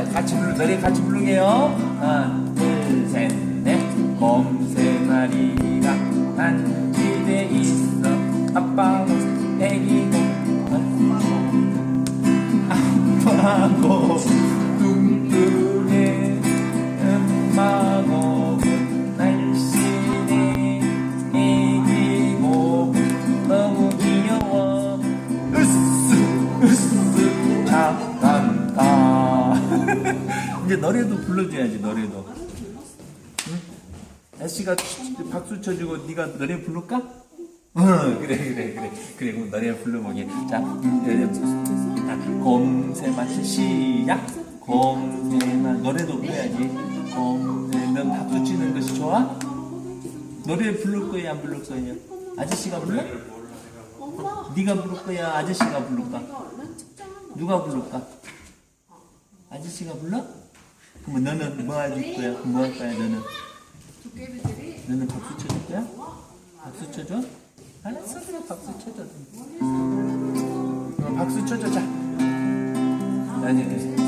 자, 같이 부르, 노래 같이 부르게요. 하나, 둘, 셋, 넷. 곰세 마리가 한 집에 있어. 아빠고, 애기고, 아빠고, 이제 노래도 불러줘야지, 노래도. 응? 애씨가 박수 쳐주고 네가 노래 부를까? 어, 그래, 그래, 그래. 그래, 그럼 노래 불러보게. 자, 음, 노래. 자, 곰새 마치 시작. 곰새마 노래도 불러야지. 곰새, 넌 박수 치는 것이 좋아? 노래 부를 거야, 안 부를 거야? 아저씨가 불러? 네가 부를 거야, 아저씨가 부를까? 누가 부를까? 아저씨가 불러? 그러면 너는 뭐할 거야? 뭐 할 거야, 너는? 너는 박수 쳐줄 거야? 박수 쳐줘? 알았어, 그래, 박수 쳐줘. 어, 박수 쳐줘, 자. 자, 이제, 어,